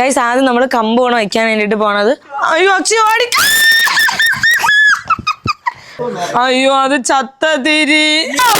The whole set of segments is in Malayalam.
ഗൈസ് ആദ്യം നമ്മൾ കമ്പ് വേണം വയ്ക്കാൻ വേണ്ടിട്ട് പോണത്. അയ്യോ അക്ഷയ ഓടി അയ്യോ അത് ചത്ത തിരി hello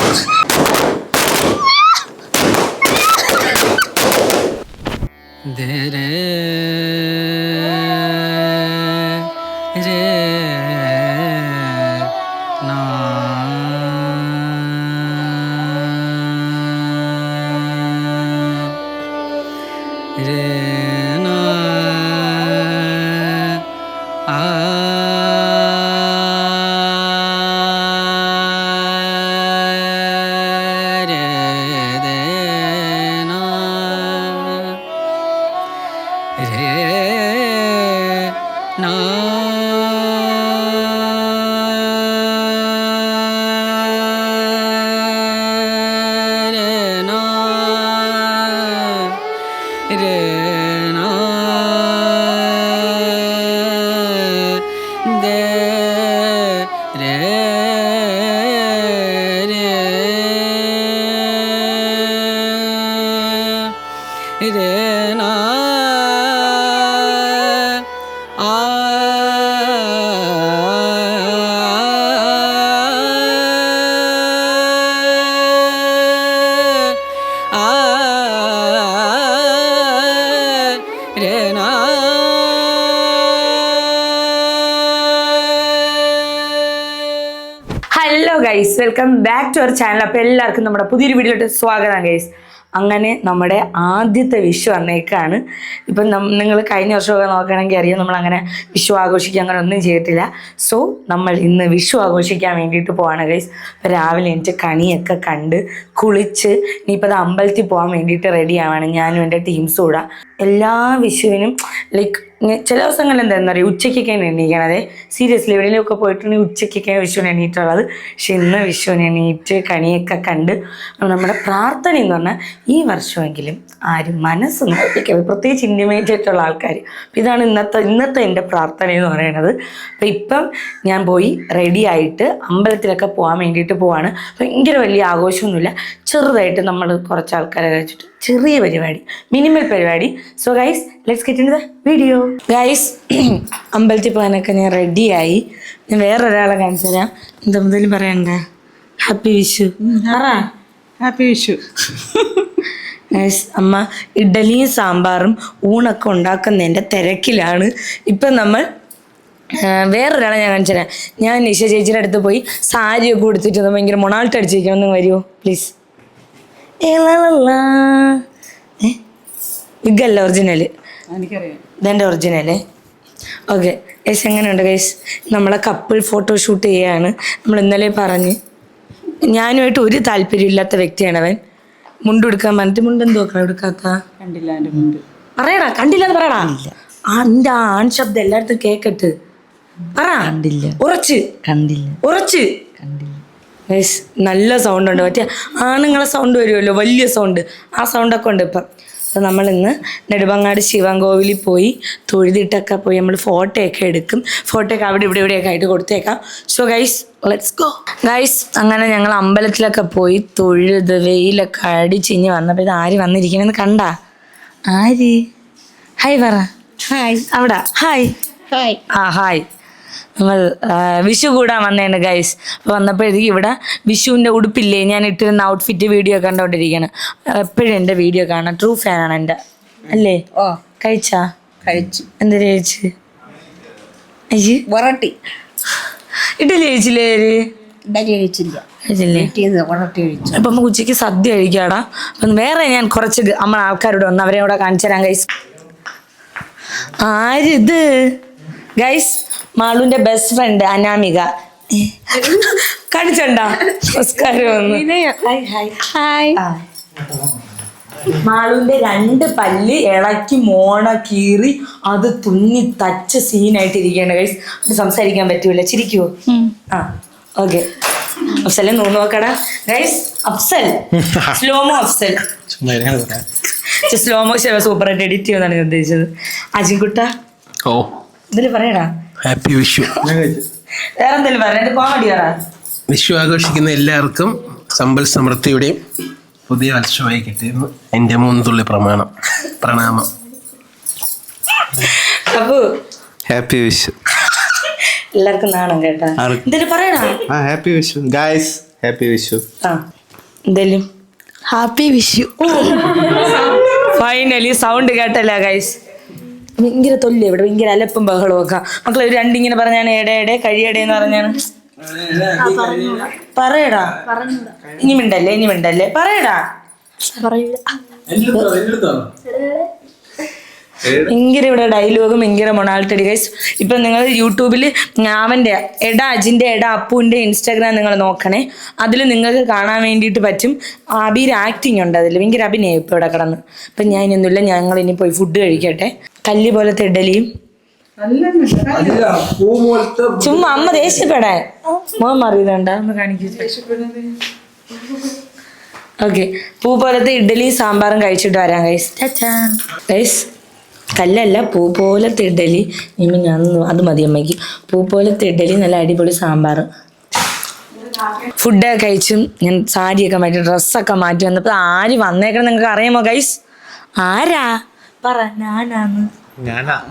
back to our channel അപ്പോൾ എല്ലാവർക്കും നമ്മുടെ പുതിയൊരു വീഡിയോയിലോട്ട് സ്വാഗതം ഗൈസ് അങ്ങനെ നമ്മുടെ ആദ്യത്തെ വിഷു വന്നേക്കാണ് ഇപ്പം നിങ്ങൾ കഴിഞ്ഞ വർഷമൊക്കെ നോക്കുകയാണെങ്കിൽ അറിയാം നമ്മൾ അങ്ങനെ വിഷു ആഘോഷിക്കാൻ അങ്ങനെ ഒന്നും ചെയ്തിട്ടില്ല. സോ നമ്മൾ ഇന്ന് വിഷു ആഘോഷിക്കാൻ വേണ്ടിയിട്ട് പോവാണ് ഗൈസ് രാവിലെ എനിക്ക് കണിയൊക്കെ കണ്ട് കുളിച്ച് ഇനിയിപ്പോൾ അത് അമ്പലത്തിൽ പോകാൻ വേണ്ടിയിട്ട് റെഡി ആവാണ്. ഞാനും എന്റെ ടീംസും കൂടെ. എല്ലാ വിഷുവിനും ലൈക്ക് ചില ദിവസങ്ങളിൽ എന്താ പറയുക ഉച്ചയ്ക്കൊക്കെയാണ് എണീക്കണത്. സീരിയസ്ലി എവിടെയെങ്കിലുമൊക്കെ പോയിട്ടുണ്ടെങ്കിൽ ഉച്ചയ്ക്കൊക്കെയാണ് വിഷുവിന് എണീറ്റുള്ളത്. പക്ഷെ ഇന്ന് വിഷുവിന് എണീറ്റ് കണിയൊക്കെ കണ്ട് നമ്മുടെ പ്രാർത്ഥന എന്ന് പറഞ്ഞാൽ ഈ വർഷമെങ്കിലും ആരും മനസ്സ് നോക്കിക്കരുത് പ്രത്യേകിച്ച് ഇന്റിമേറ്റ് ആയിട്ടുള്ള ആൾക്കാർ അപ്പം ഇതാണ് ഇന്നത്തെ ഇന്നത്തെ എന്റെ പ്രാർത്ഥന എന്ന് പറയുന്നത്. അപ്പം ഇപ്പം ഞാൻ പോയി റെഡി ആയിട്ട് അമ്പലത്തിലൊക്കെ പോകാൻ വേണ്ടിയിട്ട് പോവാണ്. ഭയങ്കര വലിയ ആഘോഷമൊന്നുമില്ല. ചെറുതായിട്ട് നമ്മൾ കുറച്ച് ആൾക്കാരെ വെച്ചിട്ട് ചെറിയ പരിപാടി മിനിമൽ പരിപാടി. So guys let's get in the video guys അമ്പലത്തിൽ പോകാനൊക്കെ ഞാൻ റെഡിയായി ഞാൻ വേറൊരാളെ കാണിച്ചു തരാം. എന്താ മുതൽ പറയണ്ട? ഹാപ്പി വിഷു ഹാപ്പി വിഷു അമ്മ ഇഡലിയും സാമ്പാറും ഊണൊക്കെ ഉണ്ടാക്കുന്നതിന്റെ തിരക്കിലാണ്. ഇപ്പം നമ്മൾ വേറൊരാളെ ഞാൻ കാണിച്ചു തരാം ഞാൻ നിഷ ചേച്ചിയുടെ അടുത്ത് പോയി സാരിയൊക്കെ കൊടുത്തിട്ട് ഭയങ്കര മൊണാൾട്ട് അടിച്ചിരിക്കണം. ഒന്ന് വരുമോ പ്ലീസ്. വിഗല്ല ഒറിജിനൽ ഇതെന്റെ ഒറിജിനൽ. ഓക്കെ ഗൈസ് എങ്ങനെയുണ്ട് ഗൈസ് നമ്മളെ കപ്പിൾ ഫോട്ടോ ഷൂട്ട് ചെയ്യാണ്. നമ്മൾ ഇന്നലെ പറഞ്ഞ് ഞാനുമായിട്ട് ഒരു താല്പര്യമില്ലാത്ത വ്യക്തിയാണ് അവൻ. മുണ്ട് എടുക്കാൻ പറഞ്ഞിട്ട് മുണ്ട് എന്തോ എടുക്കാത്ത? കണ്ടില്ല എന്റെ മുണ്ട്. പറയടാ കണ്ടില്ല എന്ന് പറയടാ ആ നിന്റെ ആ ആൺ ശബ്ദം എല്ലായിടത്തും കേക്കട്ട്. പറ. കണ്ടില്ല. ഉറച്ച്. കണ്ടില്ല. ഉറച്ച്. കണ്ടില്ല. നല്ല സൗണ്ട് ഉണ്ട്. മറ്റേ ആണുങ്ങളെ സൗണ്ട് വരുമല്ലോ വലിയ സൗണ്ട് ആ സൗണ്ടൊക്കെ ഉണ്ട് ഇപ്പം. അപ്പം നമ്മൾ ഇന്ന് നെടുമങ്ങാട് ശിവൻകോവിലിൽ പോയി തൊഴുതിട്ടൊക്കെ പോയി നമ്മൾ ഫോട്ടോ ഒക്കെ എടുക്കും. ഫോട്ടോ ഒക്കെ അവിടെ ഇവിടെ ഇവിടെയൊക്കെ ആയിട്ട് കൊടുത്തേക്കാം. So guys let's go guys അങ്ങനെ ഞങ്ങൾ അമ്പലത്തിലൊക്കെ പോയി തൊഴുത് വെയിലൊക്കെ അടിച്ചിഞ്ഞ് വന്നപ്പോൾ ഇത് ആര് വന്നിരിക്കണെന്ന് കണ്ട? ആര്? ഹായ് പറ ഹായ് അവിടെ. ഹായ് ഹായ് ആ ഹായ് നമ്മൾ വിഷു കൂടാൻ വന്നേണ് ഗൈസ് അപ്പോൾ വന്നപ്പോഴത്തേക്ക് ഇവിടെ വിഷുവിന്റെ ഉടുപ്പില്ലേ ഞാൻ ഇട്ടിരുന്ന ഔട്ട്ഫിറ്റ് വീഡിയോ കണ്ടുകൊണ്ടിരിക്കുകയാണ് എപ്പോഴും എന്റെ വീഡിയോ കാണാം ട്രൂ ഫാനാണ് എന്റെ അല്ലേ? ഓ കഴിച്ചാ? കഴിച്ചു. എന്താ കഴിച്ച്? അയ്യ്. വറട്ടി. ഇഡലി കഴിച്ചില്ലേ? ഇഡലി കഴിച്ചില്ല. അപ്പൊ നമുക്ക് ഉച്ചയ്ക്ക് സദ്യ കഴിക്കാടാ. അപ്പം വേറെ ഞാൻ കുറച്ച് നമ്മൾ നമ്മളെ ആൾക്കാരോട് വന്ന് അവരെ കൂടെ കാണിച്ചു തരാം ഗൈസ് ആരിത് ഗൈസ് മാളുവിന്റെ ബെസ്റ്റ് ഫ്രണ്ട് അനാമിക. കാണിച്ചണ്ട? നമസ്കാരം. ഹായ്. മാളുവിന്റെ രണ്ട് പല്ല് ഇളക്കി മോണ കീറി അത് തുന്നി തച്ച സീനായിട്ട് ഇരിക്കുകയാണ് കഴിച്ച് അത് സംസാരിക്കാൻ പറ്റൂല. ചിരിക്കുവോ? ആ ഓക്കെ അഫ്സലെ നൂന്ന് നോക്കടാ. Guys Afsal. Slomo Afsal. Slomo super ആയിട്ട് എഡിറ്റ് ചെയ്യുമെന്നാണ് ഞാൻ ഉദ്ദേശിച്ചത്. അജിൻകുട്ട ഓ. ഇതിൽ പറയടാ. ഹാപ്പി വിഷു വേറെ എന്തെങ്കിലും പറയാ കോമഡി പറ വിഷു ആഘോഷിക്കുന്ന എല്ലാവർക്കും സമ്പൽ സമൃദ്ധിയുടെയും പുതിയ വർഷമായി കിട്ടിയിരുന്നു എന്റെ മൂന്ന് തുള്ളി പ്രമാണം പ്രണാമം. അപ്പു ഹാപ്പി വിഷു എല്ലാവർക്കും നാണം കേട്ടാ? എന്തേലും പറയണോ? ആ happy Vishu guys happy Vishu ആ എന്തേലും ഹാപ്പി വിഷു ഫൈനലി സൗണ്ട് കേട്ടല്ല ഗൈസ് ഭയങ്കര തൊല്ല ഇവിടെ ഭയങ്കര അലപ്പും ബഹളമൊക്കെ ഒക്കെ. മക്കളെ ഒരു രണ്ടിങ്ങനെ പറഞ്ഞാണ് എടേ എടേ കഴിയടേ എന്ന് പറഞ്ഞാണ്. പറയടാ. ഇനി മിണ്ടല്ലേ ഇനി മിണ്ടല്ലേ? പറയടാ. ഭയങ്കര ഇവിടെ ഡയലോഗും ഭയങ്കര മൊണാൾട്ടടി ഗൈസ് ഇപ്പൊ നിങ്ങൾ യൂട്യൂബിൽ അവന്റെ എട അജിന്റെ എട അപ്പുവിന്റെ ഇൻസ്റ്റാഗ്രാം നിങ്ങൾ നോക്കണേ. അതിൽ നിങ്ങൾക്ക് കാണാൻ വേണ്ടിയിട്ട് പറ്റും അബിയുടെ ആക്ടിങ് ഉണ്ട് അതിൽ ഭയങ്കര അഭിനയം ഇപ്പൊ ഇവിടെ കിടന്ന്. അപ്പൊ ഞാൻ ഇനിയൊന്നുമില്ല ഞങ്ങൾ ഇനി പോയി ഫുഡ് കഴിക്കട്ടെ. കല്ല് പോലത്തെ ഇഡലിയും ചുമ്മാ അമ്മ ദേഷ്യപ്പെടാൻ. മോൻ മാറിയതുണ്ടാ കാണിക്കൂ ഓക്കെ പൂ പോലത്തെ ഇഡ്ഡലി സാമ്പാറും കഴിച്ചിട്ട് വരാം ഗൈസ് ഗൈസ് കല്ലല്ല പൂ പോലത്തെ തിടലി. ഇനി ഞാൻ അത് മതി അമ്മയ്ക്ക്. പൂ പോലത്തെ തിടലി നല്ല അടിപൊളി സാമ്പാർ. ഫുഡൊക്കെ കഴിച്ചും ഞാൻ സാരിയൊക്കെ മാറ്റി ഡ്രസ്സൊക്കെ മാറ്റി വന്നപ്പോൾ ആര് വന്നേക്കണം നിങ്ങൾക്ക് അറിയാമോ ഗൈസ് ആരാ? പറ ഞാനാന്ന്. ഞാനാ.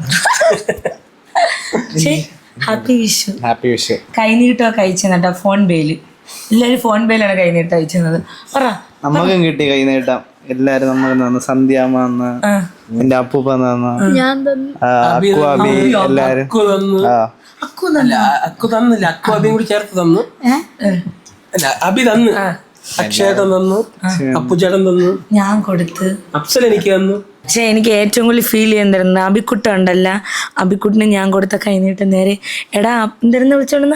ഹാപ്പി വിഷു. ഹാപ്പി വിഷു. കൈനീട്ടമൊക്കെ അയച്ചെന്നിട്ടാ ഫോൺ പേയിൽ എല്ലാവരും ഫോൺ പേയിലാണ് കൈനീട്ടം അയച്ചത് പറ നമുക്കും കിട്ടി കൈ നീട്ടാം എല്ലാരും നമ്മൾ തന്നു സന്ധ്യാമ്മ തന്ന്. എന്റെ അപ്പൂപ്പ തന്നു ഞാൻ തന്നു. ആ, അക്കു അബി എല്ലാരും. അക്കു തന്നു. ആ. അല്ല അക്കു തന്നില്ല. അക്കു അബിയും കൂടി ചേർത്ത് തന്നു. അല്ല അബി തന്നു. അക്ഷേട്ടൻ തന്നു. അപ്പുചേട്ടൻ തന്നു. ഞാൻ കൊടുത്ത്. അഫ്സൽ എനിക്ക് തന്നു. പക്ഷെ എനിക്ക് ഏറ്റവും കൂടുതൽ ഫീൽ ചെയ്യുന്നിരുന്ന അബിക്കുട്ട ഉണ്ടല്ല. അബിക്കുട്ടിന് ഞാൻ കൊടുത്ത കൈനീട്ട് നേരെ. എടാ എന്തിരുന്ന് വിളിച്ചോണ്ടെന്ന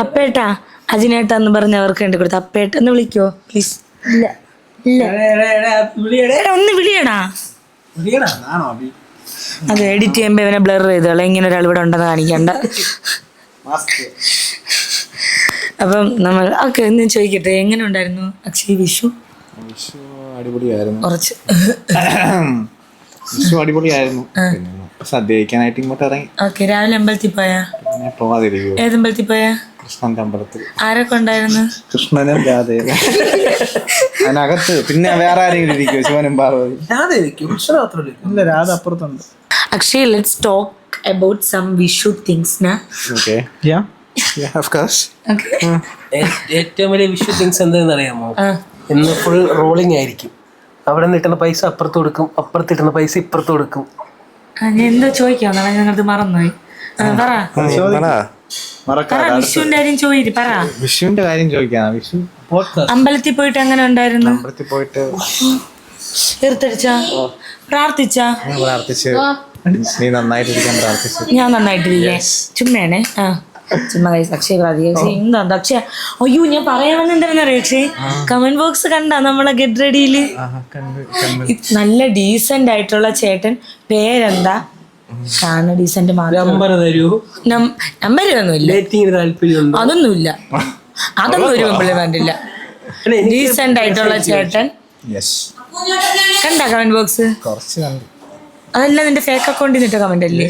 അപ്പേട്ടാ അജിനേട്ടാ എന്ന് പറഞ്ഞ് അവർക്ക് വേണ്ടി കൊടുത്ത അപ്പേട്ട എന്ന് വിളിക്കോ പ്ലീസ് ഇല്ല. ഒന്ന് വിളിയടാ. അത് എഡിറ്റ് ചെയ്യുമ്പോ ഇവനെ ബ്ലർ ചെയ്തോളെ ഇങ്ങനെ ഒരാൾ ഇവിടെ ഉണ്ടെന്ന് കാണിക്കണ്ട. അപ്പം നമ്മൾ ഓക്കെ ഒന്ന് ചോദിക്കട്ടെ എങ്ങനെ ഉണ്ടായിരുന്നു? അക്ഷയ് വിഷു? അടിപൊളിയായിരുന്നു. കുറച്ച്. വിഷു അടിപൊളിയായിരുന്നു. പിന്നെ സദ്യ കഴിക്കാനായിട്ട് ഇങ്ങോട്ട് ഇറങ്ങി. ഓക്കെ രാവിലെ അമ്പലത്തിൽ പോയാ? ഏത് അമ്പലത്തിൽ പോയാ? കൃഷ്ണന്റെ അമ്പലത്തിൽ ആരൊക്കെ ഉണ്ടായിരുന്നു? കൃഷ്ണനും രാധയും. അതിനകത്ത് പിന്നെ വേറെ ആരെങ്കിലും ഇരിക്കും ശിവനും പാർവതി മാത്രമല്ലേ ഇല്ല Radha അപ്പുറത്തുണ്ട്. Akshay let's talk about some Vishu things നാ yeah. യാ ഓഫ് കോഴ്സ് ഏ- ഏറ്റവും വലിയ വിഷു തിങ്സ് എന്താണെന്ന് അറിയാമോ? ഇന്ന് ഫുൾ റോളിംഗ് ആയിരിക്കും. അവിടെ നിന്ന് കിട്ടുന്ന പൈസ അപ്പുറത്ത് കൊടുക്കും അപ്പുറത്ത് കിട്ടുന്ന പൈസ ഇപ്പുറത്ത് കൊടുക്കും. എന്തോ ചോദിക്കാം ഞങ്ങൾക്ക് മറന്നുപോയി. പറ. വിഷുവിന്റെ കാര്യം ചോദിച്ചു പറ. വിഷുവിന്റെ കാര്യം ചോദിക്കാം വിഷു അമ്പലത്തിൽ പോയിട്ട് എങ്ങനെ ഉണ്ടായിരുന്നു? അമ്പലത്തിൽ പോയിട്ട്. തീർത്തടിച്ച പ്രാർത്ഥിച്ച? ഞാൻ പ്രാർത്ഥിച്ച്. നീ നന്നായിട്ടിരിക്കാൻ പ്രാർത്ഥിച്ചു. ഞാൻ നന്നായിട്ടിരിക്കേ ചുമ്മയാണേ. ആ. ചുമ്മാ അക്ഷയ എന്താ അക്ഷയ? അയ്യോ ഞാൻ പറയാമെന്ന് എന്താണെന്ന് അറിയോ അക്ഷയ്? കമന്റ് ബോക്സ് കണ്ട നമ്മളെ ഗെറ്റ് റെഡിയിൽ നല്ല ഡീസന്റ് ആയിട്ടുള്ള ചേട്ടൻ പേരെന്താ? കാണ ഡീസന്റ് മാത്രം. നമ്പർ തരൂ. നമ്പർ ഒന്നുമില്ല ഡേറ്റിങ്ങിന് താല്പര്യമുണ്ടോ? അതൊന്നുമില്ല. അതൊന്നും ഒരു അല്ല, എനിക്ക് ഡീസന്റ് ആയിട്ടുള്ള ചേട്ടൻ. യെസ് കണ്ട കമന്റ് ബോക്സ് കുറച്ച് കണ്ടു. അതല്ല നിന്റെ ഫേക്ക് അക്കൗണ്ടിൽ നിന്നിട്ട കമന്റ് അല്ലേ?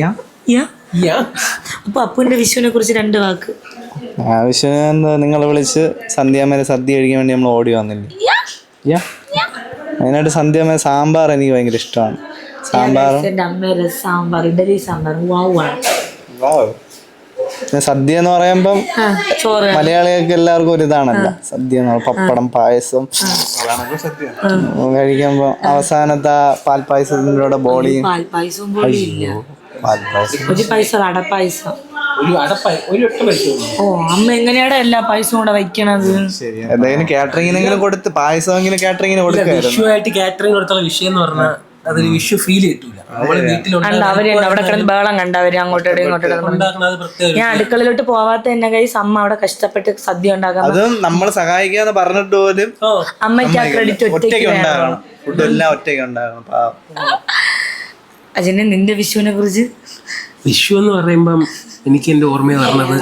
യാ. യാ. യാ. അപ്പൊ അപ്പുവിന്റെ വിഷുവിനെ കുറിച്ച് രണ്ട് വാക്ക്. ആവശ്യം നിങ്ങൾ വിളിച്ച് സന്ധ്യാമേനെ സദ്യ കഴിക്കാൻ വേണ്ടി നമ്മൾ ഓടി വന്നില്ലേ? യാ. അതിനായിട്ട് സന്ധ്യാമേന സാമ്പാർ എനിക്ക് ഭയങ്കര ഇഷ്ടമാണ്. സാമ്പാറും? എന്റെ അമ്മയുടെ സാമ്പാർ ഇഡലി സാമ്പാർ. വാവാണ് സദ്യ എന്ന് പറയുമ്പം ചോറ്. മലയാളികൾക്ക് എല്ലാവർക്കും ഒരു ഇതാണല്ലോ സദ്യ എന്ന് പപ്പടം പായസം. കഴിക്കുമ്പോൾ അവസാനത്തെ പാൽ പായസത്തിന്റെ കൂടെ ബോളി ഒരു പൈസ അടപ്പായസം പൈസ. ഓ അമ്മ എങ്ങനെയാടാ എല്ലാ പൈസയും കൂടെ വയ്ക്കണത്? ശരി എന്തെങ്കിലും കാറ്ററിങ്ങിനെങ്കിലും കൊടുത്ത് പായസമെങ്കിലും കാറ്ററിങ്ങിന് കൊടുക്കായിരുന്നു. കാറ്ററിംഗ് കൊടുത്തുള്ള വിഷയം എന്ന് പറഞ്ഞാൽ അതൊരു വിഷു ഫീൽ ചെയ്തിട്ടില്ല. നമ്മൾ അവർ അവിടെ കിടന്ന് ബഹളം കണ്ട അവർ അങ്ങോട്ടോടെ ഇങ്ങോട്ടോടെ ഞാൻ അടുക്കളയിലോട്ട് പോവാത്ത എന്നെ കൈ അമ്മ അവിടെ കഷ്ടപ്പെട്ട് സദ്യ ഉണ്ടാക്കാൻ അതും നമ്മൾ സഹായിക്കാന്ന് പറഞ്ഞിട്ട് പോലും അമ്മയ്ക്ക് ആ ക്രെഡിറ്റ് ഒറ്റയ്ക്ക് ഉണ്ടാകണം. ഉണ്ടാകണം. അജിനെ നിന്റെ വിഷുവിനെ കുറിച്ച്? വിഷു എന്ന് പറയുമ്പം എനിക്ക് എന്റെ ഓർമ്മ പറഞ്ഞത്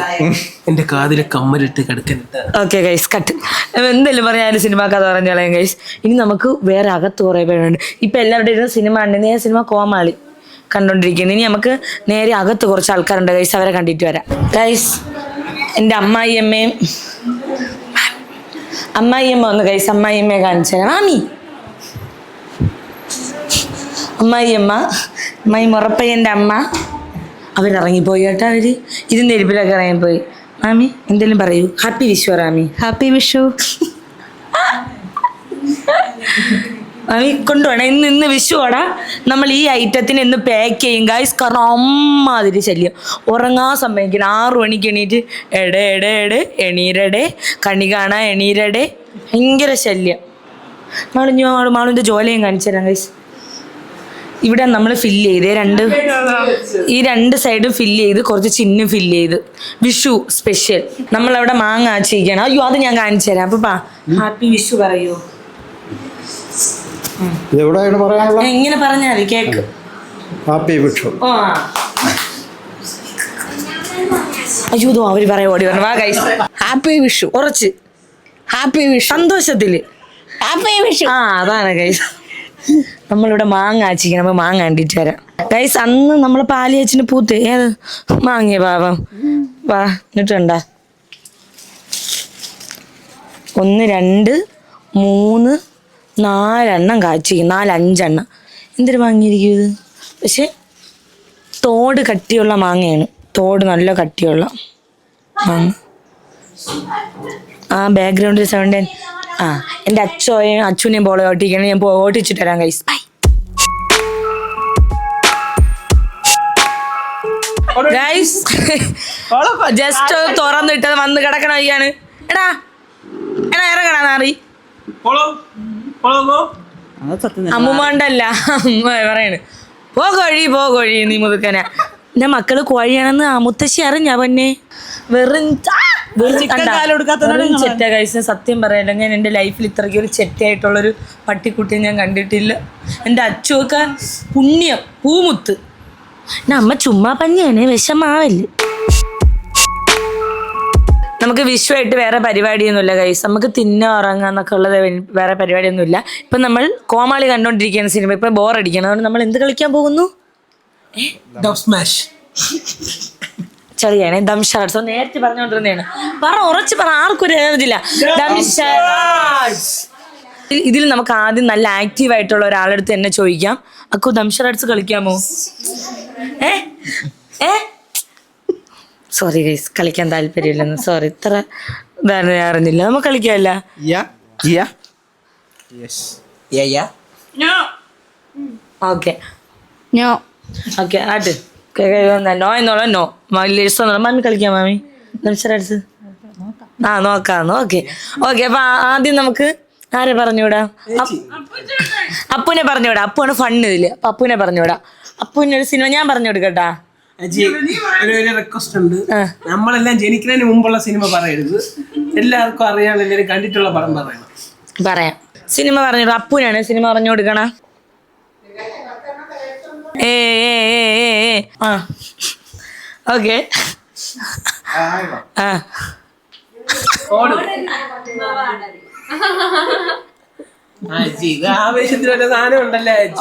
എന്റെ കാതിലെ കമ്മലിട്ട് കിടക്കനിട്ട് ഓക്കെ ഗൈസ് കട്ട് എന്തെങ്കിലും പറയാനും സിനിമ കഥ പറഞ്ഞോളാം ഗൈസ് ഇനി നമുക്ക് വേറെ അകത്ത് കുറേ പേരുണ്ട്. ഇപ്പൊ എല്ലാവരുടെയും സിനിമ ഉണ്ട്. ഞാൻ സിനിമ കോമാളി കണ്ടോണ്ടിരിക്കുന്നത് ഇനി നമുക്ക് നേരെ അകത്ത് കുറച്ച് ആൾക്കാരുണ്ട് ഗൈസ് അവരെ കണ്ടിട്ട് വരാം. ഗൈസ് എന്റെ അമ്മായിയമ്മയും അമ്മായിയമ്മ ഒന്ന് ഗൈസ് അമ്മായിയമ്മയെ കാണിച്ചു മാമി. അമ്മായി അമ്മ അമ്മായി മുറപ്പയ്യന്റെ അമ്മ. അവരിറങ്ങിപ്പോയി കേട്ടോ അവർ. ഇതിന്റെ ഇറങ്ങി പോയി മാമി എന്തെങ്കിലും പറയൂ. Happy Vishu Rami happy Vishu. മാമി കൊണ്ടുപോണേ. ഇന്ന് ഇന്ന് വിഷുവാടാ നമ്മൾ ഈ ഐറ്റത്തിന് ഇന്ന് പാക്ക് ചെയ്യും ഗായ്സ് കാരണം അമ്മാതിരി ശല്യം. ഉറങ്ങാൻ സമ്മതിക്കണം ആറു മണിക്ക് എണീറ്റ് എടെ എടെ എടെ എണീരടെ. കണി കാണാ എണീരടെ. ഭയങ്കര ശല്യം. മാളിഞ്ഞു മാളു മാളുവിന്റെ ജോലിയും കാണിച്ചു തരാം ഗൈസ് ഇവിടെ നമ്മൾ ഫില്ല് ചെയ്ത് രണ്ട് ഈ രണ്ട് സൈഡും ഫില്ല് ചെയ്ത് കുറച്ച് ചിഹ്നം ഫില്ല് ചെയ്ത്. വിഷു സ്പെഷ്യൽ നമ്മൾ അവിടെ മാങ്ങ ആച്ചിരിക്കണം അയ്യോ അത് ഞാൻ കാണിച്ചു തരാം. അപ്പൊ ഹാപ്പി വിഷു പറയൂ. എങ്ങനെ പറഞ്ഞാൽ മതി കേക്ക്. ഹാപ്പി വിഷു. ഓ. അയ്യോ ഇതോ അവർ പറയാ ഓടി പറഞ്ഞു വാ ഗൈസ് ഹാപ്പി വിഷു. കുറച്ച് ഹാപ്പി വിഷു. സന്തോഷത്തിൽ. ഹാപ്പി വിഷു. ആ അതാണ് ഗൈസ് നമ്മളിവിടെ മാങ്ങ ആച്ചിരിക്കണം നമ്മൾ മാങ്ങ കണ്ടിട്ട് വരാം. ഗൈസ് അന്ന് നമ്മൾ പാലിയച്ചിന് പൂത്ത് ഏത്? മാങ്ങിയ പാവം. വാ എന്നിട്ടുണ്ട ഒന്ന് രണ്ട് മൂന്ന് നാലെണ്ണം കാച്ചിരിക്കും. നാലഞ്ചെണ്ണം. എന്തിനു മാങ്ങിയിരിക്കും ഇത്? പക്ഷെ തോട് കട്ടിയുള്ള മാങ്ങയാണ്. തോട് നല്ല കട്ടിയുള്ള മാങ്ങ. ആ ബാക്ക്ഗ്രൗണ്ടിൽ സൗണ്ട് ആ എന്റെ അച്ഛനെയും അച്ഛനെയും പോളെ ഓട്ടിക്കണം ഞാൻ ഓട്ടിച്ചിട്ട് തരാം കൈസ് ബൈ ഗൈസ് ജസ്റ്റ് തുറന്നിട്ട് വന്ന് കിടക്കണ അയ്യാണ് എടാ എടാ ഇറങ്ങണ നാറി. അമ്മുമാണ്ടല്ല അമ്മ പറയണ് പോ കോഴി പോ കോഴി നീ മുതുക്കന. എന്റെ മക്കൾ കോഴിയാണെന്ന് ആ മുത്തശ്ശി അറിഞ്ഞ പൊന്നെ വെറും? ചെറ്റ കഴിച്ച സത്യം പറയല്ല ഞാൻ എന്റെ ലൈഫിൽ ഇത്രയ്ക്ക് ഒരു ചെറ്റയായിട്ടുള്ളൊരു പട്ടിക്കുട്ടിയെ ഞാൻ കണ്ടിട്ടില്ല. എന്റെ അച്ചുവൊക്കെ പുണ്യം പൂമുത്ത്. നമ്മ അമ്മ ചുമ്മാ പഞ്ഞേനെ വിഷമാവല്ലേ നമുക്ക് വിഷുവായിട്ട് വേറെ പരിപാടിയൊന്നുമില്ല കൈസ് നമുക്ക് തിന്ന ഉറങ്ങുക എന്നൊക്കെ ഉള്ളത് വേറെ പരിപാടിയൊന്നുമില്ല. ഇപ്പം നമ്മൾ കോമാളി കണ്ടുകൊണ്ടിരിക്കുന്ന സിനിമ ഇപ്പം ബോറടിക്കണം അതുകൊണ്ട് നമ്മൾ എന്ത് കളിക്കാൻ പോകുന്നു? Dub smash. ചെറിയാണ് dumb charades. നേരത്തെ പറഞ്ഞുകൊണ്ടിരുന്നതാണ് പറ ഉറച്ച് പറ ആർക്കും ഒരു എനർജി ഇല്ല ദം ഇതിൽ നമുക്ക് ആദ്യം നല്ല ആക്റ്റീവ് ആയിട്ടുള്ള ഒരാളെടുത്ത് എന്നെ ചോദിക്കാം. അക്കു ദം ഷാർട്സ് കളിക്കാമോ? ഏ? ഏ? സോറി ഗൈസ് കളിക്കാൻ താല്പര്യമില്ലെന്ന്. സോറി ഇത്ര ഇതാണ് ഞാൻ അറിഞ്ഞില്ല. നമുക്ക് കളിക്കാമല്ല. Yeah yeah. Yes okay no okay out no എന്നുള്ള നോ. ലിസ്റ്റ് എന്നുള്ള മാമി കളിക്കാം മാമി? നിമിഷടുത്ത് ആ നോക്കാം ഓക്കെ ഓക്കെ അപ്പൊ ആദ്യം നമുക്ക് ആരെ പറഞ്ഞുവിടാ? അപ്പ്- അപ്പുനെ പറഞ്ഞുവിടാ. അപ്പുവാണ് ഫണ്ണ് ഇതിൽ. അപ്പൊ അപ്പുനെ പറഞ്ഞുവിടാ. അപ്പുവിന് ഒരു സിനിമ ഞാൻ പറഞ്ഞു കൊടുക്കട്ടാ. അജി ഒരു റിക്വസ്റ്റ് ഉണ്ട്. നമ്മളെല്ലാം ജനിക്കുന്നതിന് മുമ്പുള്ള സിനിമ പറയരുത്. എല്ലാവർക്കും അറിയാൻ എല്ലാവരും കണ്ടിട്ടുള്ള പടം പറയണം. പറയാം. സിനിമ പറഞ്ഞു അപ്പുനാണ് സിനിമ പറഞ്ഞു കൊടുക്കണ ഏ ആ. ഓക്കെ. ആ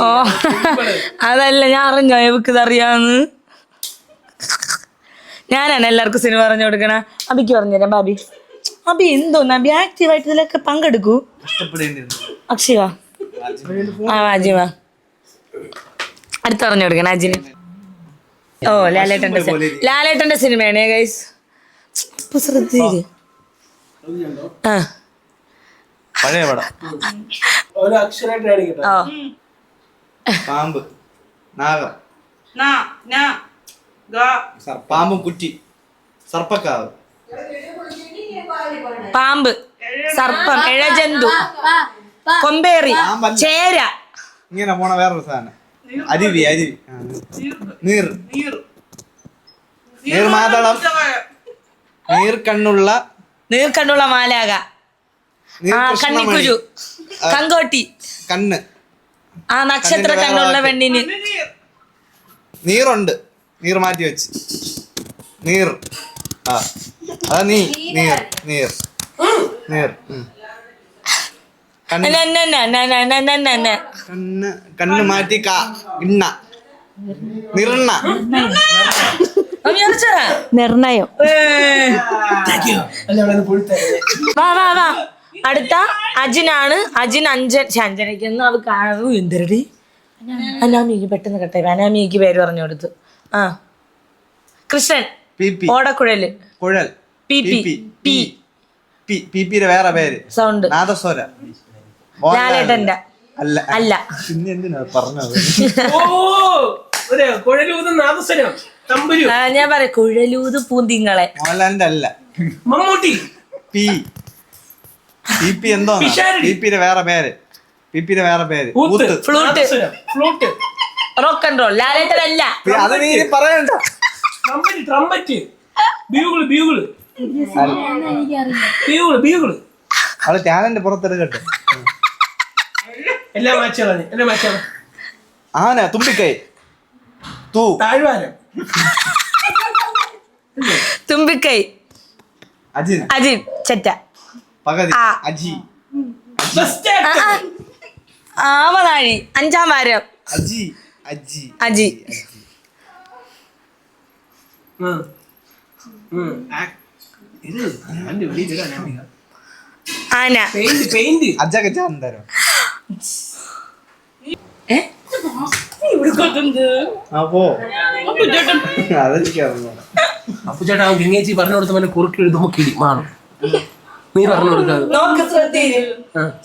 ഓ അതല്ല ഞാൻ അറിഞ്ഞോ ഇവക്ക് ഇതറിയാന്ന് ഞാനാണ് എല്ലാവർക്കും സിനിമ പറഞ്ഞു കൊടുക്കണ. അബിക്ക് പറഞ്ഞുതരാം ബാബി. അബി എന്തോന്ന് അബി ആക്റ്റീവായിട്ട് ഇതിലൊക്കെ പങ്കെടുക്കൂ? അക്ഷയ. ആ അജിമ അടുത്ത് പറഞ്ഞു കൊടുക്കണം അജിന് ഓ ലാലേട്ടന്റെ ലാലേട്ടന്റെ സിനിമയാണ് ഗൈസ് ആ. പഴയ പടം. പാമ്പ്. നാഗം. പാമ്പും കുറ്റി. സർപ്പക്കാവ്. പാമ്പ്. സർപ്പം. ഇഴജന്തു. കൊമ്പേറി. ചേര. ഇങ്ങനെ പോണ വേറൊരു സാധനം. അരുവി അരുവി. നീർ. നീർ. നീർമാതളം നീർ കണ്ണുള്ള മാലാക കണ്ണിക്കുരു. കങ്കോട്ടി. കണ്ണ്. ആ നക്ഷത്ര കണ്ണുള്ള പെണ്ണിന്. നീറുണ്ട്. നീർ മാറ്റി വെച്ച്. നീർ. ആ. അതാ നീ. നീർ. നീർ. നീർ. കണ്ണ്. കണ്ണ് മാറ്റി ഇണ്ണ. നിർണ നിർണയം. വാ വാ വാ. അടുത്ത അജിനാണ്. അജിൻ അഞ്ചൻ അഞ്ചരയ്ക്കൊന്നും അവ കാണുന്നു എന്തരടി അനാമിക്ക് പെട്ടെന്ന് കട്ടെ അനാമിക്ക് പേര് പറഞ്ഞു കൊടുത്തു. ആ. കൃഷ്ണൻ. ഓടക്കുഴൽ കുഴൽ. P P. P P. പിയുടെ വേറെ പേര്. സൗണ്ട്. നാദസ്വര. ലാലേട്ടന്റെ അല്ല പിന്നെ എന്തിനാ പറഞ്ഞത്? ഞാൻ പറയാം കുഴലൂത് പൂന്തിങ്ങളെ. മോഹൻലാലിന്റെ അല്ല. മമ്മൂട്ടി. പി. പി പി എന്തോ. പി പിയുടെ വേറെ പേര്. പി പിയുടെ വേറെ പേര്. Flute. Flute. Rock and roll. ലാലേട്ടൻ അല്ല. അത് നീ പറയണ്ട. Trumpet. Trumpet bugle bugle bugle bugle അവൾ ടാലന്റ് പുറത്തെടുക്കട്ടെ. എല്ലാ മാച്ചുകളും എല്ലാ മാച്ചുകളും ആന തുമ്പിക്കൈ. തൂ. താഴ്വാരം. തുമ്പിക്കൈ. അജിൻ. അജിൻ ചെറ്റ. പകതി. ആ. അജി. ബെസ്റ്റ് ആ, ആ. ആവനാഴി അഞ്ചാം വാരം. അജി അജി അജി. ആന. Paint paint. അജൊക്കെ ഞാൻ തരാം ഏ? അപ്പോ അതെനിക്കറിഞ്ഞു അപ്പൊ ചേട്ടാ അവൻ ഗംഗേച്ചി പറഞ്ഞു കൊടുത്ത പോലെ കുറുക്കി എഴുതുമ്പോ കിടി മാറും. നീ പറഞ്ഞു കൊടുക്കാതെ.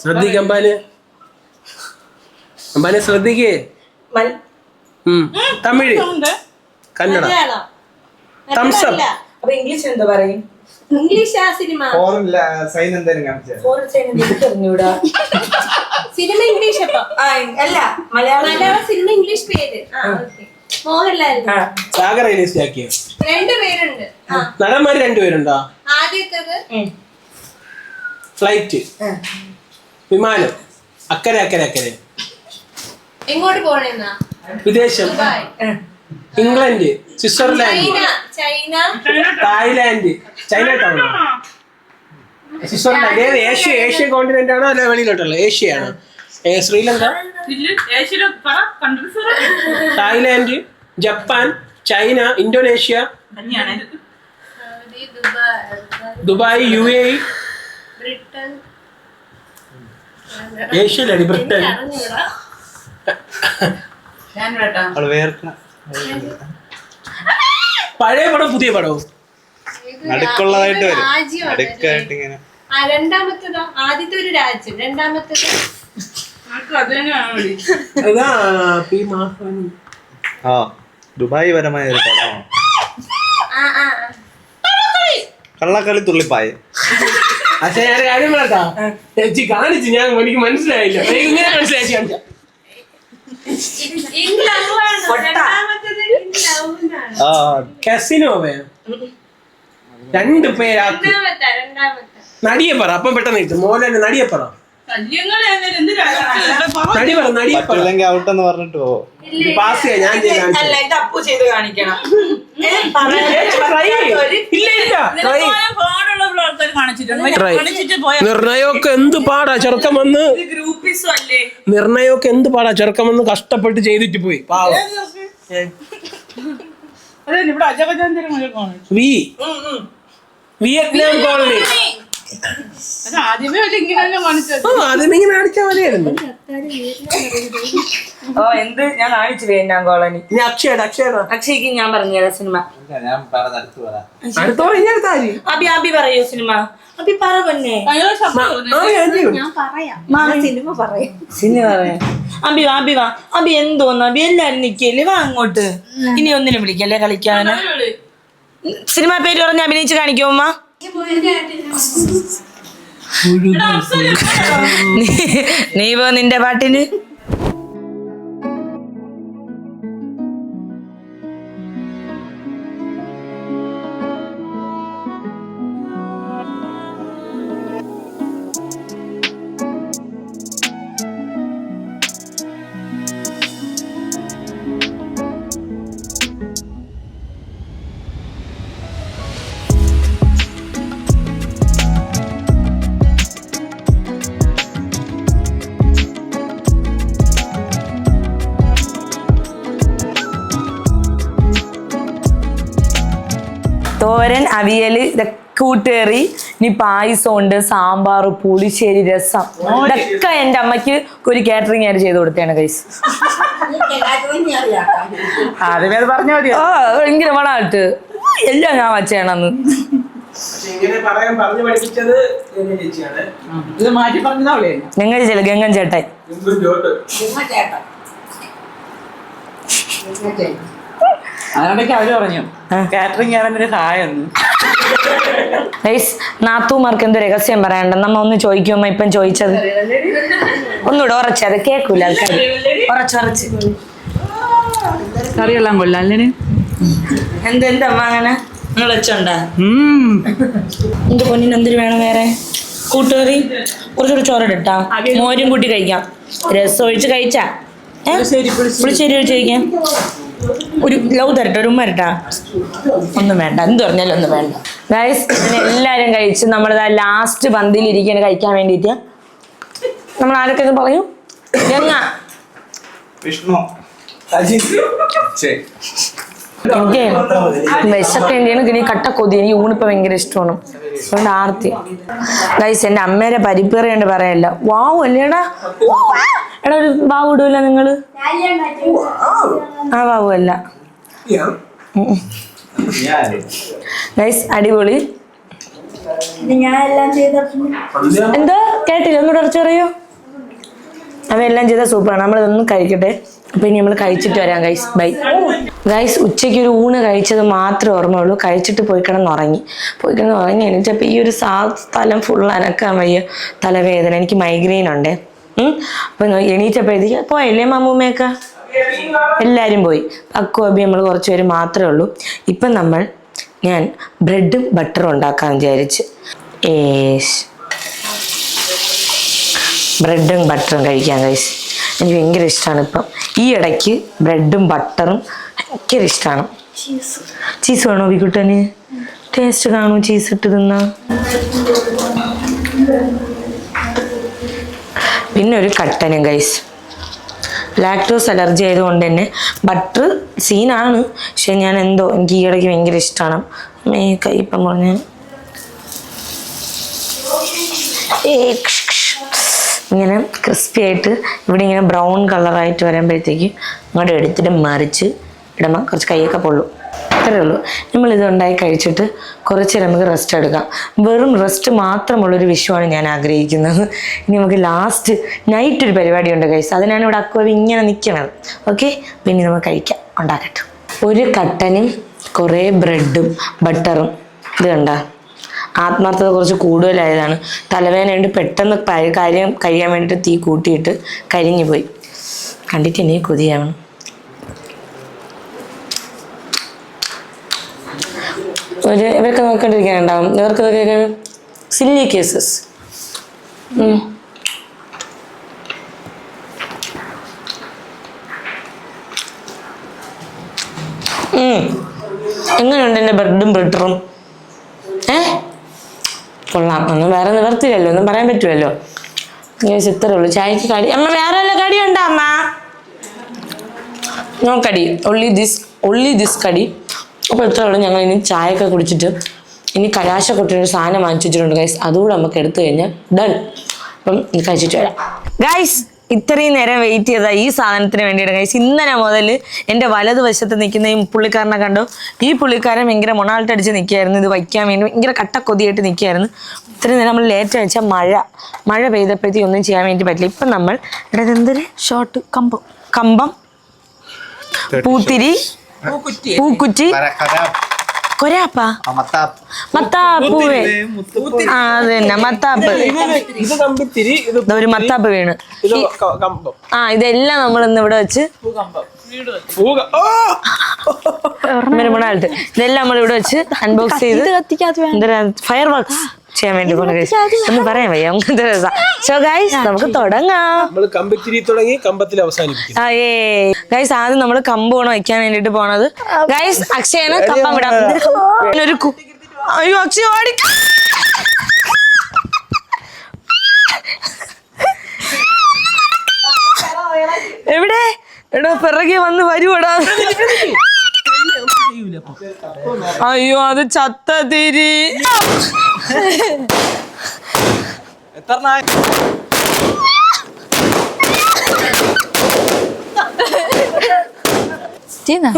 ശ്രദ്ധിക്ക്. അമ്പാന്. അമ്പാനെ ശ്രദ്ധിക്കേ. തമിഴ്. കന്നഡ. തംസ് അപ്പൊ ഇംഗ്ലീഷ് എന്താ പറയും? ഇംഗ്ലീഷ് ആ സിനിമ ഫോറിൻ സൈൻ എന്തായാലും കാണിച്ചേ ഫോറിൻ സൈൻ എനിക്ക് അറിഞ്ഞൂടാ. സിനിമ ഇംഗ്ലീഷ് അപ്പൊ? അല്ല മലയാളം സിനിമ. ഇംഗ്ലീഷ് പേര്. മോഹൻലാൽ ആ, സാഗർ റിലീസ് ആക്കിയ? രണ്ടു പേരുണ്ട്. ആ. നടന്മാര് രണ്ടുപേരുണ്ടോ ആദ്യത്തത്. ഫ്ലൈറ്റ്. വിമാനം. അക്കരെ അക്കരെ അക്കരെ. എങ്ങോട്ട് പോണെന്നാ വിദേശം. England Switzerland. China China. Thailand China town Switzerland. ഏത് ഏഷ്യ ഏഷ്യ കോണ്ടിനെന്റ് ആണോ അല്ലെ വെളിയിലോട്ടുള്ള? ഏഷ്യ ആണോ Sri Lanka? Thailand Japan China Indonesia Dubai U A ഏഷ്യയിലാണ് Britain. പഴയ പടം പുതിയ പടവും നടുക്കുള്ളതായിട്ട് വരും. നടുക്കായിട്ട് ഇങ്ങനെ. രണ്ടാമത്തേതോ? ആദ്യത്തെ ഒരു രാജ്യം. രണ്ടാമത്തേത്? ആ ദുബായ് പരമായ ഒരു പടമാണ് ആ ആ ആ. കള്ളക്കളി. തുള്ളിപ്പായ. പക്ഷെ ഞാൻ കാര്യം പറയട്ടാ? ചേച്ചി കാണിച്ചു ഞാൻ എനിക്ക് മനസ്സിലായില്ല. ഇങ്ങനെ മനസ്സിലായി കാണിച്ച. കസിനോ രണ്ട് പേരാ നടിയെ പറ അപ്പം പെട്ടെന്ന് കിട്ടും മോലെ നടിയെ പറ. പറ്റില്ലെങ്കിൽ ഔട്ടെന്ന് പറഞ്ഞിട്ട് പോ. പാസ് ചെയ്യാം ഞാൻ അല്ല ഇത് അപ്പു ചെയ്ത് കാണിക്കണം. നിർണയമൊക്കെ എന്ത് പാടാ? ചെറുക്കം വന്ന് നിർണയമൊക്കെ എന്ത് പാടാ? ചെറുക്കം വന്ന് കഷ്ടപ്പെട്ട് ചെയ്തിട്ട് പോയി. പാവം. വിയറ്റ്നാം കോളനി ആദ്യമേ ഇങ്ങനെ അടിച്ചാൽ മതിയായിരുന്നു. ഓ എന്ത്? ഞാൻ കാണിച്ചു വേണ്ടാം കോളനി. ഇനി അക്ഷയുടെ അക്ഷയുടെ. അക്ഷയ്ക്ക് ഞാൻ പറഞ്ഞുതരാം സിനിമ. ഞാൻ പറഞ്ഞ അടുത്ത് പറയാം. അടുത്ത കഴിഞ്ഞാൽ താരി. അബി അബി പറയൂ സിനിമ. അബി പറ പൊന്നെ. അയാളെ ആ ഞാൻ ഞാൻ പറയാം. മാമി സിനിമ പറയാം. സിനിമ പറയാം. അബി വാ അബി വാ. അബി എന്തോന്ന്? അബി എല്ലാരും നിക്കല്ലേ? വാ അങ്ങോട്ട്. ഇനി ഒന്നിനും വിളിക്കല്ലേ കളിക്കാന് സിനിമ പേര് പറഞ്ഞ് അഭിനയിച്ച് കാണിക്കോ ഉമ്മ? നീ- പോ നിന്റെ പാട്ടിന് തോരൻ അവിയൽ ഇതൊക്കെ കൂട്ടുകറി ഇനി പായസം ഉണ്ട് സാമ്പാർ പുളിശ്ശേരി രസം. ഇതൊക്കെ എന്റെ അമ്മയ്ക്ക് ഒരു കാറ്ററിംഗ് ആയിട്ട് ചെയ്ത് കൊടുത്തതാണ് കൈസ് ഭയങ്കര വളമായിട്ട് എല്ലാം ഞാൻ വച്ചേണെന്ന്. ഞങ്ങൾ ചില ഗംഗൻ ചേട്ടൻ. ഗംഗൻ ചേട്ടൻ. അതുകൊണ്ടൊക്കെ അവർ പറഞ്ഞു കാറ്ററിംഗ് പിന്നെ സഹായം ഗൈസ് നാത്തൂമാർക്ക് എന്തോ രഹസ്യം പറയണ്ട നമ്മ ഒന്ന് ചോദിക്കുമ്പോ ഇപ്പൊ ചോദിച്ചത്. ഒന്നുകൂടെ ഉറച്ച് അത് കേൾക്കൂല ആൾക്കാർ ഉറച്ചുറച്ച് കറിയെല്ലാം കൊള്ളാം അല്ലേ എന്ത് എന്തമ്മ അങ്ങനെ? നിങ്ങൾ വെച്ചോണ്ടാ? എന്റെ പൊന്നിന് എന്തിനു വേണം വേറെ? കൂട്ടുകറി? കുറച്ചുകൂടെ ചോറിട്ടാ മോരും കൂട്ടി കഴിക്കാം. രസം ഒഴിച്ച് കഴിച്ചാ? ഏ? പുളിശ്ശേരി ഒഴിച്ച് കഴിക്കാം. ഒരു ലവ് തരട്ടെ ഒരു മരട്ട ഒന്നും വേണ്ട എന്ത് പറഞ്ഞാലും ഒന്നും വേണ്ട. ഗൈസ് എല്ലാരും കഴിച്ച് നമ്മളിതാ ലാസ്റ്റ് പന്തിയിൽ ഇരിക്കാൻ കഴിക്കാൻ വേണ്ടിയിട്ട്. നമ്മൾ ആരൊക്കെ ഇത് പറയും? ഗംഗ. വിഷ്ണു. എനിക്ക് വിശക്കെ എന്തെയാണ്? ഇനി കട്ട കൊതി എനിക്ക് ഊണിപ്പ ഭയങ്കര ഇഷ്ടമാണ്. അതുകൊണ്ട് ആർത്തി. ഗൈസ് എന്റെ അമ്മേരെ പരിപ്പേറിയുണ്ട് പറയല്ല. വാവ് അല്ലേടാ? എടാ ഒരു വാവ് ഇടൂല നിങ്ങൾ? ആ വാവു അല്ല. ഗൈസ് അടിപൊളി. എന്തോ? കേട്ടില്ല ഒന്ന് ഉറച്ചു അവ എല്ലാം ചെയ്ത സൂപ്പറാണ് നമ്മൾ ഇതൊന്നും കഴിക്കട്ടെ. അപ്പൊ ഇനി നമ്മൾ കഴിച്ചിട്ട് വരാം ഗൈസ് ബൈ ഗൈസ് ഉച്ചയ്ക്ക് ഒരു ഊണ് കഴിച്ചത് മാത്രമേ ഓർമ്മയുള്ളൂ. കഴിച്ചിട്ട് പോയി കിടന്ന് ഉറങ്ങി പോയി കിടന്ന് ഉറങ്ങി എണീറ്റപ്പോൾ ഈ ഒരു സാ സ്ഥലം ഫുൾ അനക്കാൻ വയ്യ. തലവേദന. എനിക്ക് മൈഗ്രെയിൻ ഉണ്ടേ. അപ്പൊ എണീറ്റപ്പോഴത്തേക്ക് പോയല്ലേ മമ്മൂമ്മയൊക്കെ എല്ലാവരും പോയി. അക്കു അബി നമ്മൾ കുറച്ച് പേര് മാത്രമേ ഉള്ളൂ. ഇപ്പം നമ്മൾ ഞാൻ ബ്രെഡും ബട്ടറും ഉണ്ടാക്കാൻ വിചാരിച്ച്. ഏഷ് ബ്രെഡും ബട്ടറും കഴിക്കാൻ കഴിച്ച് എനിക്ക് ഭയങ്കര ഇഷ്ടമാണ് ഇപ്പം. ഈ ഇടയ്ക്ക് ബ്രെഡും ബട്ടറും ഭയങ്കര ഇഷ്ടമാണ് ചീസ് വേണോ വിക്കുട്ടന് ടേസ്റ്റ് കാണൂ ചീസ് ഇട്ട് തിന്നാ പിന്നെ ഒരു കട്ടനും ഗൈസ് ലാക്ടോസ് അലർജി ആയതുകൊണ്ട് തന്നെ ബട്ടർ സീനാണ് പക്ഷെ ഞാൻ എന്തോ എനിക്ക് ഈ ഇടയ്ക്ക് ഭയങ്കര ഇഷ്ടമാണ് മേ കൈ ഇപ്പം. ഇങ്ങനെ ക്രിസ്പി ആയിട്ട് ഇവിടെ ഇങ്ങനെ ബ്രൗൺ കളറായിട്ട് വരുമ്പോഴത്തേക്ക് അങ്ങോട്ട് എടുത്തിട്ട് മറിച്ച് ഇടുമ്പോൾ കുറച്ച് കൈയൊക്കെ പൊള്ളു. അത്രേ ഉള്ളൂ. ഇത് ഉണ്ടായി കഴിച്ചിട്ട് കുറച്ച് നമുക്ക് റെസ്റ്റ് എടുക്കാം. വെറും റെസ്റ്റ് മാത്രമുള്ളൊരു വിഷുവാണ് ഞാൻ ആഗ്രഹിക്കുന്നത്. ഇനി നമുക്ക് ലാസ്റ്റ് നൈറ്റ് ഒരു പരിപാടി ഉണ്ട് കഴിച്ചത് അതിനാണ് ഇവിടെ അക്കുവ ഇങ്ങനെ നിൽക്കണത് ഓക്കെ പിന്നെ നമുക്ക് കഴിക്കാം. ഉണ്ടാക്കട്ടെ. ഒരു കട്ടനും കുറേ ബ്രെഡും ബട്ടറും ഇത് കണ്ട? ആത്മാർത്ഥത കുറച്ച് കൂടുതലായതാണ്. തലവേദനയുണ്ട്. പെട്ടെന്ന് കാര്യം കഴിയാൻ വേണ്ടിയിട്ട് തീ കൂട്ടിയിട്ട് കരിഞ്ഞു പോയി. കണ്ടിട്ട് ഇനി കൊതിയാവണം. ഒരു ഇവരൊക്കെ നോക്കിക്കൊണ്ടിരിക്കാനുണ്ടാവും ഇവർക്ക് ഇതൊക്കെ സില്ലി കേസസ് എങ്ങനെയുണ്ട് എന്റെ ബ്രെഡും ബ്രെഡറും ഏ? കൊള്ളാം. ഒന്നും വേറെ നിവർത്തില്ലല്ലോ ഒന്നും പറയാൻ പറ്റുമല്ലോ. ഇങ്ങനെ ഇത്രേ ഉള്ളൂ. ചായക്ക് കടി. അമ്മ വേറെ വല്ല കടി ഉണ്ടോ അമ്മ? No only this only this കടി. അപ്പോൾ ഇത്രേ ഉള്ളൂ ഞങ്ങൾ ഇനി ചായയൊക്കെ കുടിച്ചിട്ട് ഇനി കലാശ കൊട്ടിനൊരു സാധനം വാങ്ങിച്ചു വെച്ചിട്ടുണ്ട് ഗൈസ് അതുകൂടെ നമുക്ക് എടുത്തു കഴിഞ്ഞാൽ ഡൺ അപ്പം ഇനി കഴിച്ചിട്ട് വരാം. ഗൈസ് ഇത്രയും നേരം വെയിറ്റ് ചെയ്ത ഈ സാധനത്തിന് വേണ്ടിയിട്ട് ഗൈസ് ഇന്നലെ മുതൽ എന്റെ വലതുവശത്ത് നിൽക്കുന്ന ഈ പുള്ളിക്കാരനെ കണ്ടു. ഈ പുള്ളിക്കാരൻ ഭയങ്കര മൊണാൾട്ട് അടിച്ച് നിൽക്കുകയായിരുന്നു. ഇത് വയ്ക്കാൻ വേണ്ടി ഭയങ്കര കട്ടക്കൊതിയായിട്ട് നിൽക്കുകയായിരുന്നു. ഇത്രയും നേരം നമ്മൾ ലേറ്റ് വെച്ചാൽ മഴ മഴ പെയ്തപ്പോഴത്തേക്ക് ഒന്നും ചെയ്യാൻ വേണ്ടി പറ്റില്ല. ഇപ്പം നമ്മൾ ഇവിടെ എന്തൊരു ഷോർട്ട് കമ്പം. കമ്പം. പൂത്തിരി പൂക്കുറ്റി. കൊരാപ്പ മത്താപ്പൂവേ ആ അത് തന്നെ മത്താപ്പ്. ഒരു മത്താപ്പ് വീണ്. ആ ഇതെല്ലാം നമ്മൾ ഇന്ന് ഇവിടെ വെച്ച് മരുമണാലത്ത് ഇതെല്ലാം നമ്മൾ ഇവിടെ വെച്ച് അൺബോക്സ് ചെയ്ത് എന്തരാ ഫയർ വർക്ക്സ് ചെയ്യാൻ വേണ്ടി പോണ. ഒന്നും പറയാൻ വയ്യ നമുക്ക് സോ ഗൈസ് നമുക്ക് തുടങ്ങാം. നമ്മൾ കമ്പിത്തിരി തുടങ്ങി കമ്പത്തിൽ അവസാനിപ്പിക്കും. ഗൈസ് ആദ്യം നമ്മൾ കമ്പ് കമ്പാണ് വയ്ക്കാൻ വേണ്ടിട്ട് പോണത്. ഗൈസ് അക്ഷയാണ് കമ്പം വിടാം. ഒരു അയ്യോ അക്ഷയ ഓടി. എവിടെ? എടാ പിറകെ വന്ന് വരുവടാ. അയ്യോ അത് ചത്ത തിരി നായ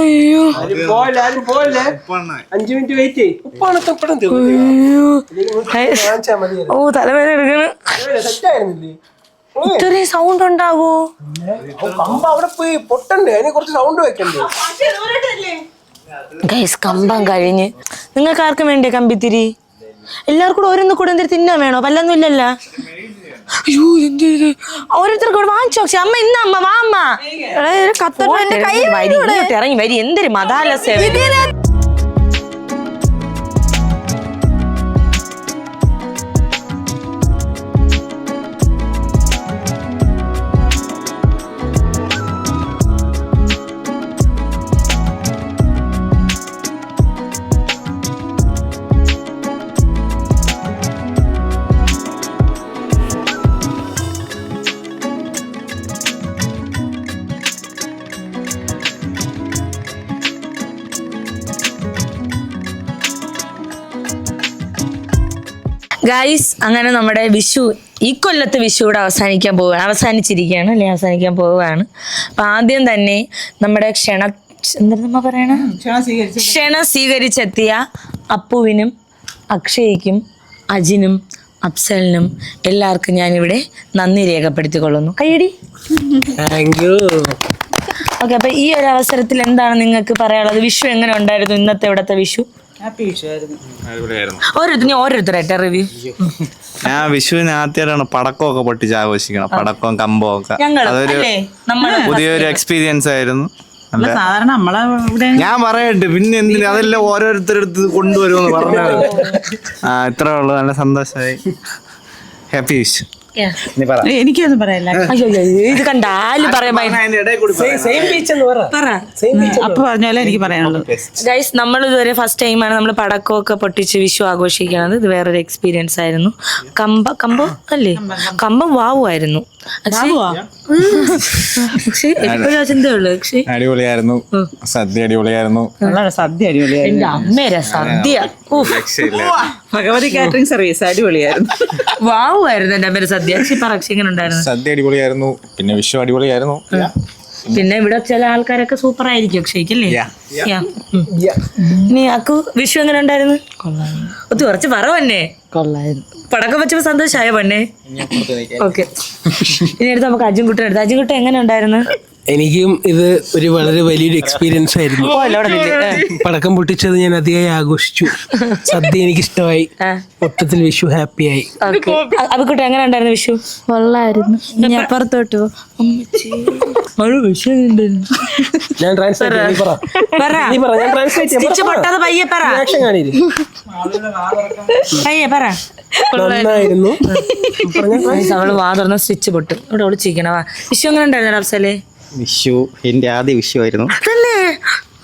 അയ്യോ. അഞ്ചു മിനിറ്റ് വെയിറ്റ് ഉപ്പാണ് തൊപ്പടം ഓ തലവേദന എടുക്കണ്. സെറ്റ് ആയിരുന്നില്ലേ ഇത്രയും സൗണ്ട് ഉണ്ടാവോ? കമ്പ അവിടെ പോയി പൊട്ടണ്ടേ? അതിന് കുറച്ച് സൗണ്ട് വെക്കണ്ടേ? ഗൈസ് കമ്പം കഴിഞ്ഞ്. നിങ്ങൾക്ക് ആർക്കും വേണ്ടേ കമ്പിത്തിരി? എല്ലാവർക്കും കൂടെ ഓരോന്ന് കൂടെ എന്തൊരു തിന്നാൻ വേണോ? പല്ലൊന്നും ഇല്ലല്ല? അയ്യോ എന്ത്? ഓരോരുത്തർക്ക് കൂടെ വാങ്ങിച്ചോ പക്ഷെ അമ്മ ഇന്ന അമ്മ വാ അമ്മ. കത്തോട്ട് എന്റെ കൈ വരി ഇങ്ങോട്ട് ഇറങ്ങി വരി. എന്തൊരു മതാല ഗായ്സ് അങ്ങനെ നമ്മുടെ വിഷു ഈ കൊല്ലത്തെ വിഷു ഇവിടെ അവസാനിക്കാൻ പോവുകയാണ്. അവസാനിച്ചിരിക്കുകയാണ് അല്ലെ? അവസാനിക്കാൻ പോവുകയാണ്. അപ്പൊ ആദ്യം തന്നെ നമ്മുടെ ക്ഷണ എന്താ പറയണ? ക്ഷണ സ്വീകരിച്ചു ക്ഷണം സ്വീകരിച്ചെത്തിയ അപ്പുവിനും അക്ഷയ്ക്കും അജിനും അഫ്സലിനും എല്ലാവർക്കും ഞാനിവിടെ നന്ദി രേഖപ്പെടുത്തിക്കൊള്ളുന്നു. യു ഓക്കെ അപ്പൊ ഈ ഒരു അവസരത്തിൽ എന്താണ് നിങ്ങൾക്ക് പറയാനുള്ളത്? വിഷു എങ്ങനെ ഉണ്ടായിരുന്നു ഇന്നത്തെ ഇവിടത്തെ വിഷു? ഓരോരുത്തരും ഓരോരുത്തരായിട്ട് റിവ്യൂ ഞാൻ വിഷുവിന് ആദ്യമായിട്ടാണ് പടക്കമൊക്കെ പൊട്ടിച്ച് ആഘോഷിക്കണം പടക്കവും കമ്പവും ഒക്കെ അതൊരു പുതിയൊരു എക്സ്പീരിയൻസ് ആയിരുന്നു. സാധാരണ നമ്മളെ ഇവിടെ ഞാൻ പറയട്ടെ പിന്നെ എന്തിനു? അതെല്ലാം ഓരോരുത്തരെടുത്ത് കൊണ്ടുവരുമെന്ന് പറഞ്ഞത് ആ ഇത്രേ ഉള്ളൂ. നല്ല സന്തോഷമായി. ഹാപ്പി വിഷു എനിക്കൊന്നും പറയല്ല. ഇത് കണ്ടാലും പറയാൻ സെയിം ബീച്ച് എന്ന് പറ. പറ. സെയിം ബീച്ച് അപ്പൊ പറഞ്ഞാലേ എനിക്ക് പറയാനുള്ളത് ഗൈസ് നമ്മൾ ഇതുവരെ ഫസ്റ്റ് ടൈമാണ് നമ്മൾ പടക്കമൊക്കെ പൊട്ടിച്ച് വിഷു ആഘോഷിക്കുന്നത് ഇത് വേറൊരു എക്സ്പീരിയൻസ് ആയിരുന്നു. കമ്പ കമ്പം അല്ലേ? കമ്പം വാവുമായിരുന്നു അടിപൊളിയായിരുന്നു. സദ്യ അടിപൊളിയായിരുന്നു. നല്ല സദ്യ അടിപൊളിയായിരുന്നു. അമ്മേരെ സദ്യ. ഉഫ്. ഭഗവതി കാറ്ററിംഗ് സർവീസ് അടിപൊളിയായിരുന്നു. വാവുമായിരുന്നു എന്റെ പേര്. സദ്യ പറ ഉണ്ടായിരുന്നു. സദ്യ അടിപൊളിയായിരുന്നു. പിന്നെ വിഷു അടിപൊളിയായിരുന്നു. പിന്നെ ഇവിടെ ചില ആൾക്കാരൊക്കെ സൂപ്പർ ആയിരിക്കും അക്ഷയ്ക്കല്ലേ? നീ അക്കു വിഷു എങ്ങനെ ഉണ്ടായിരുന്നു? ഒത്തു കുറച്ച് പറ പന്നെ. കൊള്ളായിരുന്നു. പടക്കം വെച്ചപ്പോ സന്തോഷമായ പന്നെ? ഓക്കെ ഇനി അടുത്ത് നമുക്ക് അജിൻകുട്ടൻ എടുത്ത്. അജിൻകുട്ടൻ എങ്ങനെ ഉണ്ടായിരുന്നു? എനിക്കും ഇത് ഒരു വളരെ വലിയൊരു എക്സ്പീരിയൻസ് ആയിരുന്നു. പടക്കം പൊട്ടിച്ചത് ഞാൻ അതിയായി ആഘോഷിച്ചു. സദ്യ എനിക്ക് ഇഷ്ടമായി മൊത്തത്തിൽ വിഷു ഹാപ്പി ആയി. അബിക്കുട്ടൻ എങ്ങനെ ഉണ്ടായിരുന്നു വിഷു? കൊള്ളായിരുന്നു. ഇനി അപ്പുറത്തോട്ട് ഞാൻ ട്രാൻസ്ലേറ്റ് ചെയ്യാം പറ. പറ. ഞാൻ ട്രാൻസ്ലേറ്റ് ചെയ്യാം. സ്റ്റിച്ച് പൊട്ടാതെ പയ്യെ പറ. ആക്ഷൻ കാണിയില്ലേ പയ്യെ പറ. നന്നായിരുന്നു. അവൾ വാ തുറന്ന സ്റ്റിച്ച് പൊട്ടും. ഇവിടെ ഒളിച്ചിരിക്കണവാ വിഷു എങ്ങനെ ഉണ്ടായിരുന്നു അഫ്സൽ? വിഷു എന്റെ ആദ്യ വിഷു ആയിരുന്നു അതല്ലേ?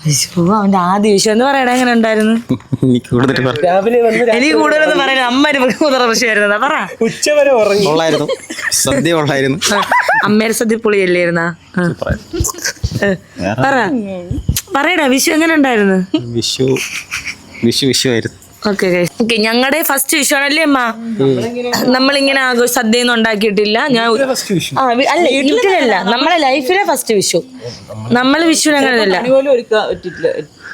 വിഷു അവന്റെ ആദ്യ വിഷു എന്ന് പറയണ എങ്ങനെ ഉണ്ടായിരുന്നു? എനിക്ക് കൂടുതൽ പറ- രാവിലെ വന്ന് എനിക്ക് കൂടുതലൊന്നും പറയാൻ അമ്മ കുതിര വിഷയമായിരുന്നു പറ. ഉച്ച വരെ ഉറങ്ങി. കൊള്ളായിരുന്നു സദ്യ ഉള്ളായിരുന്നു. അമ്മയുടെ സദ്യ പൊളിയല്ലായിരുന്നാ ആ. ഏ, പറ. പറയടാ വിഷു എങ്ങനെ ഉണ്ടായിരുന്നു? വിഷു വിഷു വിഷു ആയിരുന്നു. ഓക്കെ ഓക്കെ ഞങ്ങളുടെ ഫസ്റ്റ് വിഷു ആണല്ലേ അമ്മ? നമ്മളിങ്ങനെ ആഘോഷ സദ്യയൊന്നും ഉണ്ടാക്കിയിട്ടില്ല. ഞാൻ ആ വി- അല്ല വീട്ടിലല്ല നമ്മളെ ലൈഫിലെ ഫസ്റ്റ് വിഷു നമ്മൾ വിഷുവിന് അങ്ങനെയല്ല. പോലും ഒരുക്കാൻ പറ്റിയിട്ടില്ല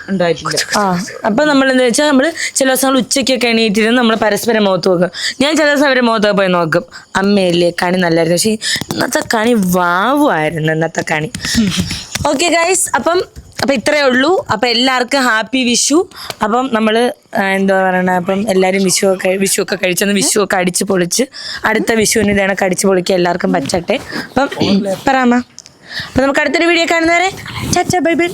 ഉണ്ടായിട്ടില്ല. ആ അപ്പൊ നമ്മൾ എന്താ വെച്ചാൽ നമ്മൾ ചില ദിവസങ്ങൾ ഉച്ചയ്ക്കൊക്കെ എണീറ്റിരുന്ന് നമ്മൾ പരസ്പരം മുഖത്ത് നോക്കും. ഞാൻ ചില ദിവസം അവരെ മുഖത്തൊക്കെ പോയി നോക്കും. അമ്മയല്ലേ കണി നല്ലായിരുന്നു. പക്ഷേ ഇന്നത്തെ കണി വാവുമായിരുന്നു ഇന്നത്തെ കണി. ഓക്കെ ഗൈസ് അപ്പം അപ്പം ഇത്രയേ ഉള്ളൂ. അപ്പം എല്ലാവർക്കും ഹാപ്പി വിഷു. അപ്പം നമ്മൾ എന്താ പറയണ അപ്പം എല്ലാവരും വിഷു ഒക്കെ വിഷു ഒക്കെ കഴിച്ചെന്ന് വിഷു ഒക്കെ അടിച്ച് പൊളിച്ച് അടുത്ത വിഷുവിന് ഇതേണൊക്കെ അടിച്ച് പൊളിക്കുക എല്ലാവർക്കും പറ്റട്ടെ. അപ്പം പറയാമ അപ്പം നമുക്ക് അടുത്തൊരു വീഡിയോ കാണുന്നവരെ ചച്ച ബൈ ബൈ.